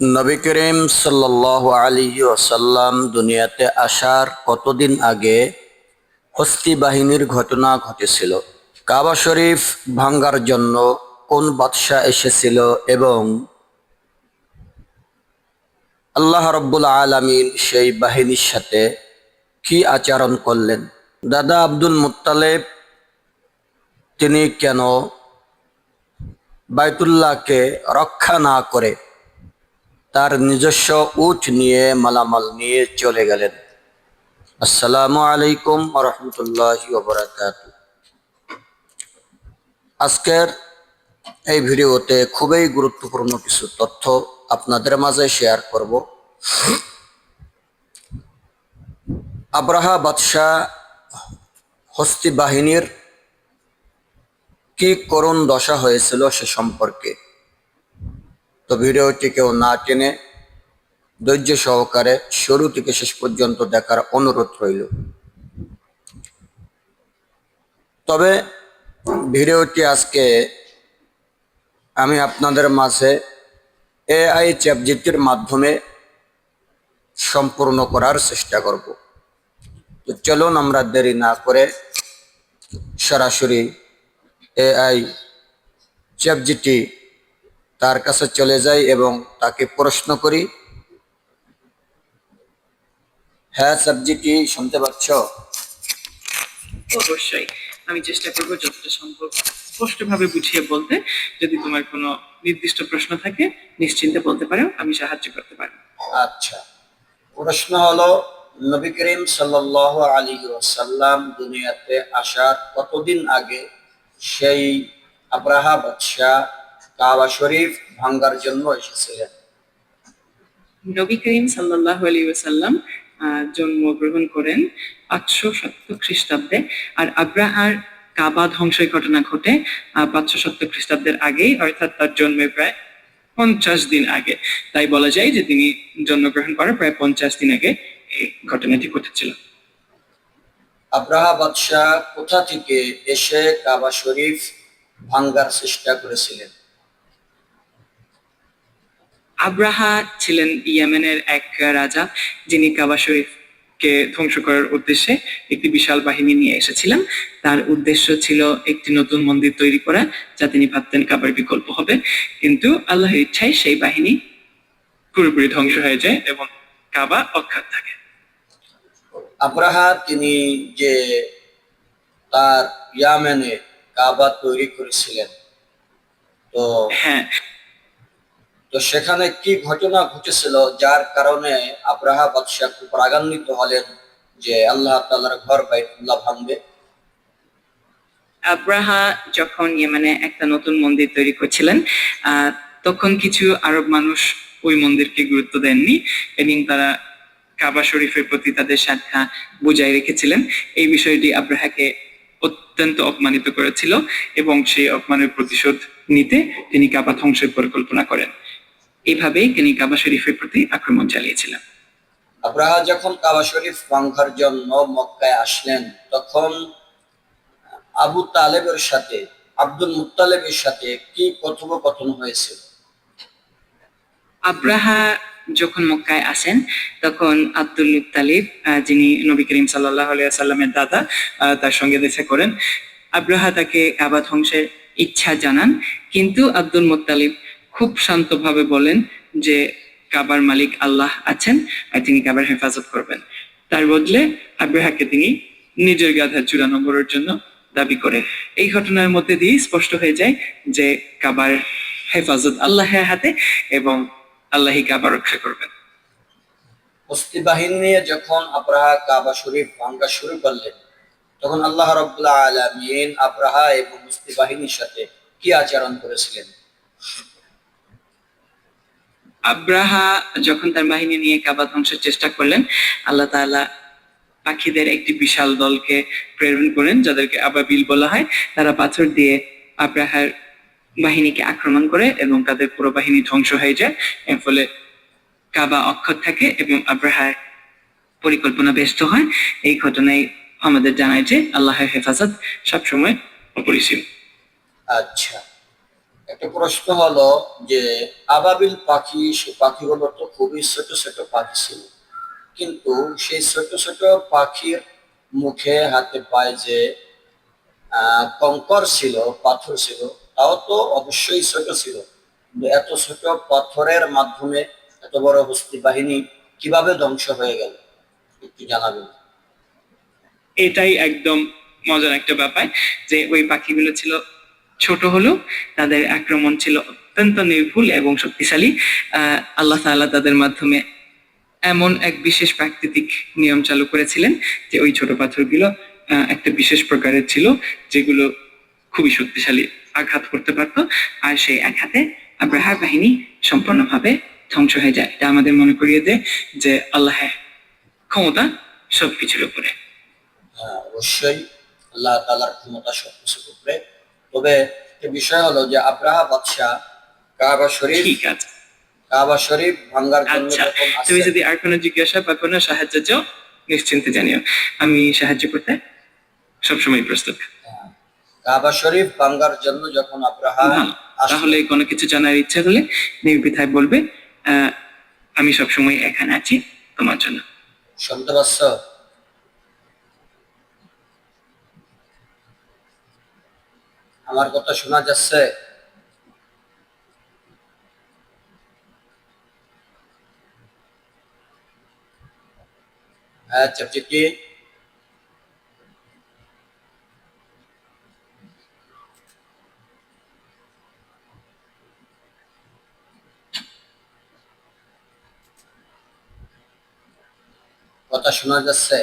নবী করিম সাল্লাহ আলী ওসাল্লাম দুনিয়াতে আসার কতদিন আগে হস্তি বাহিনীর ঘটনা ঘটেছিল। কাবা শরীফ ভাঙ্গার জন্য কোন বাদশাহ এসেছিল এবং আল্লাহ রব্বুল আলমিন সেই বাহিনীর সাথে কি আচরণ করলেন? দাদা আব্দুল মুত্তালেব, তিনি কেন বাইতুল্লাহকে রক্ষা না করে তার নিজস্ব উট নিয়ে মালামাল নিয়ে চলে গেলেন। আসসালামু আলাইকুম রহমতুল্লাহ আজকের এই ভিডিওতে খুবই গুরুত্বপূর্ণ কিছু তথ্য আপনাদের মাঝে শেয়ার করব। আব্রাহা বাদশাহ হস্তি বাহিনীর কি করুণ দশা হয়েছিল সে সম্পর্কে তো ভিডিওটি কেউ না টেনে ধৈর্য সহকারে শুরু থেকে শেষ পর্যন্ত দেখার অনুরোধ রইল। তবে ভিডিওটি আজকে আমি আপনাদের মাঝে এআই চ্যাপজিটির মাধ্যমে সম্পূর্ণ করার চেষ্টা করব। তো চলুন আমরা দেরি না করে সরাসরি এআই চ্যাপজিটি তার কাছে চলে যাই এবং তাকে প্রশ্ন করি হ্যাঁ সাবজিটি শুনতে পাচ্ছ? অবশ্যই। আমি চেষ্টা করব যতটা সম্ভব স্পষ্টভাবে বুঝিয়ে বলতে। যদি তোমার কোনো নির্দিষ্ট প্রশ্ন থাকে নিশ্চিন্তে বলতে পারো আমি সাহায্য করতে পারি আচ্ছা। প্রশ্ন হলো নবী করিম সাল্লাহ আলী ওসাল্লাম দুনিয়াতে আসার কতদিন আগে সেই আব্রাহা বাদশাহ কাবা শরীফ ভাঙ্গার জন্য এসেছিলেন নবী করিম সাল্লাহ আলী ওসাল্লাম জন্মগ্রহণ করেন পাঁচশো সত্তর খ্রিস্টাব্দে। আর আব্রাহার কাবা ধ্বংসের ঘটনা ঘটে পাঁচশো সত্তর খ্রিস্টাব্দের আগেই অর্থাৎ তার জন্মের প্রায় পঞ্চাশ দিন আগে। তাই বলা যায় যে তিনি জন্মগ্রহণ করার প্রায় পঞ্চাশ দিন আগে এই ঘটনাটি ঘটেছিল। আব্রাহা বাদশাহ কোথা থেকে এসে কাবা শরীফ ভাঙ্গার চেষ্টা করেছিলেন? আব্রাহা ছিলেন ইয়েমেনের এক রাজা যিনি কাবা শরীফকে ধ্বংস করার উদ্দেশ্যে একটি বিশাল বাহিনী নিয়ে এসেছিলেন। তার উদ্দেশ্য ছিল একটি নতুন মন্দির তৈরি করা যা তিনি ভাবতেন কাবার বিকল্প হবে। কিন্তু আল্লাহর ইচ্ছায় সেই বাহিনী পুরোপুরি ধ্বংস হয়ে যায় এবং কাবা অক্ষত থাকে। আব্রাহা তিনি যে তার ইয়ামেনে কাবা তৈরি করেছিলেন তো হ্যাঁ তো সেখানে কি ঘটনা ঘটেছিল যার কারণে আব্রাহা বাদশাহ খুব রাগান্বিত হলেন যে আল্লাহ তাআলার ঘর বাইতুল্লাহ ভাঙবে? আব্রাহা যখন ইয়েমেনে একটা নতুন মন্দির তৈরি করছিলেন তখন কিছু আরব মানুষ ওই মন্দিরকে গুরুত্ব দেননি, এবং তারা কাবা শরীফের প্রতি তাদের শ্রদ্ধা বজায় রেখেছিলেন। এই বিষয়টি আব্রাহাকে অত্যন্ত অপমানিত করেছিল, এবং সেই অপমানের প্রতিশোধ নিতে তিনি কাবা ধ্বংসের পরিকল্পনা করেন। এইভাবেই তিনি কাবা শরীফের প্রতি আক্রমণ চালিয়েছিলেন। আব্রাহা যখন কাবা শরীফ ভাঙার জন্য মক্কায় আসলেন তখন আবু তালেবের সাথে আব্দুল মুত্তালেবের সাথে কি কথোপকথন হয়েছিল আব্রাহা যখন মক্কায় আসেন তখন আব্দুল মুত্তালিব আহ, যিনি নবী করিম সাল্লাহ সাল্লামের দাদা আহ, তার সঙ্গে দেখা করেন। আব্রাহা তাকে কাবা ধ্বংসের ইচ্ছা জানান কিন্তু আব্দুল মুত্তালিব খুব শান্তভাবে বলেন যে কাবার মালিক আল্লাহ আছেন আর তিনি কাবার হেফাজত করবেন। তার বদলে আব্রাহাকে তিনি নিজের গাধা চূড়া নম্বরের জন্য দাবি করে। এই ঘটনার মধ্যে দিয়ে স্পষ্ট হয়ে যায় যে কাবার হেফাজত আল্লাহের হাতে এবং আল্লাহই কাবা রক্ষা করবেন। বাহিনী নিয়ে যখন আব্রাহা কাবা শরীফ ভাঙ্গা শুরু করলেন, তখন আল্লাহ রব্বুল্লাহ আলমিন আব্রাহা এবং হস্তি বাহিনীর সাথে কি আচরণ করেছিলেন? আব্রাহা যখন তার বাহিনী নিয়ে কাবা ধ্বংসের চেষ্টা করলেন, আল্লাহ তাআলা পাখিদের একটি বিশাল দলকে প্রেরণ করেন, যাদেরকে আবাবিল বলা হয়। তারা পাথর দিয়ে আব্রাহার বাহিনীকে আক্রমণ করে এবং তাদের পুরো বাহিনী ধ্বংস হয়ে যায়। এর ফলে কাবা অক্ষত থাকে এবং আব্রাহার পরিকল্পনা ব্যস্ত হয়। এই ঘটনায় আমাদের জানায় যে আল্লাহের হেফাজত সবসময় অপরিসীম। আচ্ছা। একটা প্রশ্ন হলো যে আবাবিল পাখি, সে পাখিগুলো তো খুবই ছোট ছোট পাখি ছিল। কিন্তু সেই ছোট ছোট পাখির মুখে, হাতে পায়ে যে কঙ্কর ছিল, পাথর ছিল, তাও তো অবশ্যই ছোট ছিল। এত ছোট পাথরের মাধ্যমে এত বড় হস্তি বাহিনী কীভাবে ধ্বংস হয়ে গেল? একটু জানাবেন। এটাই একদম মজার একটা ব্যাপার যে ওই পাখিগুলো ছিল ছোট হলেও তাদের আক্রমণ ছিল অত্যন্ত নির্ভুল এবং শক্তিশালী। আল্লাহ তাআলা তাদের মাধ্যমে এমন এক বিশেষ প্রাকৃতিক নিয়ম চালু করেছিলেন যে ওই ছোট পাথরগুলো একটা বিশেষ প্রকারের ছিল, যেগুলো খুবই শক্তিশালী আঘাত করতে পারতো। আর সেই আঘাতে আব্রাহার বাহিনী সম্পূর্ণভাবে ধ্বংস হয়ে যায়। এটা আমাদের মনে করিয়ে দেয় যে আল্লাহের ক্ষমতা সবকিছুর উপরে। হ্যাঁ অবশ্যই আল্লাহ তালার ক্ষমতা সবকিছু উপরে তবে বিষয় হলো যে আব্রাহা বাদশাহ কাবা শরীফ ঠিক আছে। কাবা শরীফ ভাঙ্গার জন্য আচ্ছা তুমি যদি আর কোনো জিজ্ঞাসা বা কোনো সাহায্য চাও নিশ্চিন্তে জানিও। আমি সাহায্য করতে সবসময় প্রস্তুত। কাবা শরীফ ভাঙ্গার জন্য যখন আব্রাহা তাহলে কোনো কিছু জানার ইচ্ছা হলে নির্বিধায় বলবে আহ, আমি সবসময় এখানে আছি তোমার জন্য। শুনতে পাচ্ছ? আমার কথা শোনা যাচ্ছে? হ্যাঁ কথা শোনা যাচ্ছে?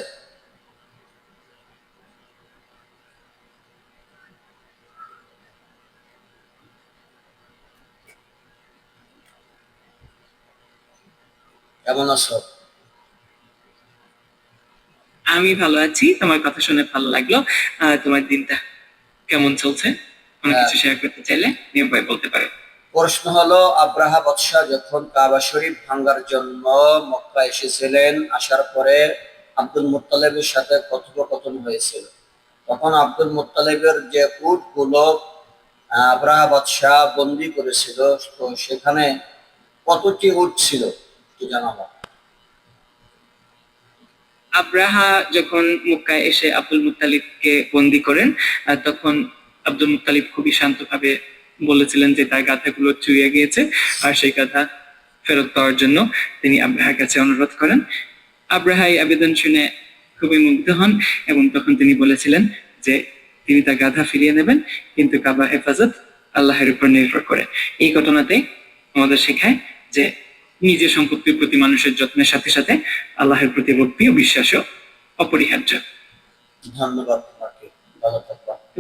কেমন আছো? আমি ভালো আছি তোমার কথা শুনে ভালো লাগল। তোমার দিনটা কেমন চলছে? কোনো হ্যাঁ। কিছু শেয়ার করতে চাইলে নির্ভয় বলতে পারো। প্রশ্ন হলো আব্রাহা বাদশাহ যখন কাবা শরীফ ভাঙ্গার জন্য মক্কা এসেছিলেন আসার পরে আব্দুল মুত্তালেবের সাথে কথোপকথন হয়েছিল। তখন আব্দুল মুত্তালেবের যে উটগুলো আব্রাহা বাদশাহ বন্দি করেছিল তো সেখানে কতটি উট ছিল? আব্রাহা যখন মক্কায় এসে আব্দুল মুত্তালিবকে বন্দি করেন তখন আব্দুল মুত্তালিব খুবই শান্তভাবে বলেছিলেন যে তার গাথাগুলো চুরিয়ে গিয়েছে আর সেই গাথা ফেরত পাওয়ার জন্য তিনি আব্রাহার কাছে অনুরোধ করেন। আব্রাহা এই আবেদন শুনে খুবই মুগ্ধ হন এবং তখন তিনি বলেছিলেন যে তিনি তার গাধা ফিরিয়ে নেবেন, কিন্তু কাবা হেফাজত আল্লাহের উপর নির্ভর করে। এই ঘটনাতে আমাদের শেখায় যে নিজের সম্পত্তির প্রতি মানুষের যত্নের সাথে সাথে আল্লাহের প্রতি ভক্তি ও বিশ্বাসও অপরিহার্য। ধন্যবাদ